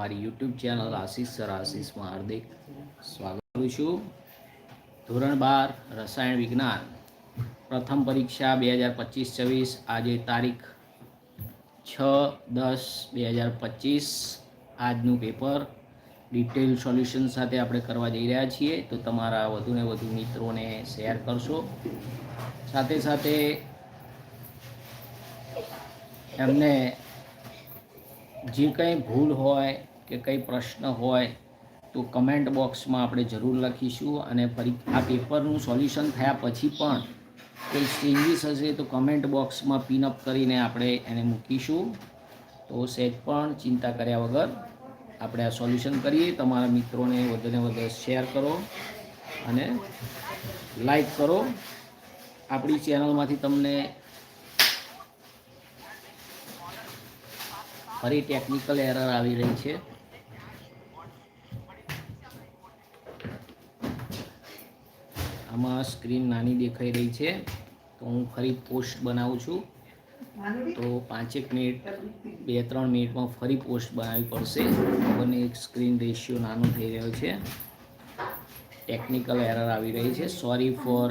તમારી YouTube channel Ashish sir આશીષમાં હાર્દિક સ્વાગત કરું છું. ધોરણ બાર, રસાયણ વિજ્ઞાન. પ્રથમ પરીક્ષા બે હજાર પચીસ છવ્વીસ, આજે તારીખ છ દસ બે હજાર પચીસ. આજનું પેપર ડિટેલ સોલ્યુશન સાથે આપણે કરવા જઈ રહ્યા છીએ. તો તમારા વધુને વધુ મિત્રોને શેર કરશો. સાથે સાથે એમને જે કંઈ ભૂલ હોય કે કંઈ પ્રશ્ન હોય તો કમેન્ટ બોક્સમાં આપણે જરૂર લખીશું અને ફરી આ પેપરનું સોલ્યુશન થયા પછી પણ કોઈ ચેન્જીસ હશે તો કમેન્ટ બોક્સમાં પિનઅપ કરીને આપણે એને મૂકીશું. તો સેજ પણ ચિંતા કર્યા વગર આપણે આ સોલ્યુશન કરીએ. તમારા મિત્રોને વધુને વધુ શેર કરો અને લાઈક કરો. આપણી ચેનલમાંથી તમને ફરી ટેકનિકલ એરર આવી રહી છે. આમાં સ્ક્રીન નાની દેખાઈ રહી છે, તો હું ફરી પોસ્ટ બનાવું છું. તો પાંચેક મિનિટ બે ત્રણ મિનિટમાં ફરી પોસ્ટ બનાવવી પડશે. મને એક સ્ક્રીન રેશિયો નાનો થઈ રહ્યો છે. ટેકનિકલ એરર આવી રહી છે. Sorry for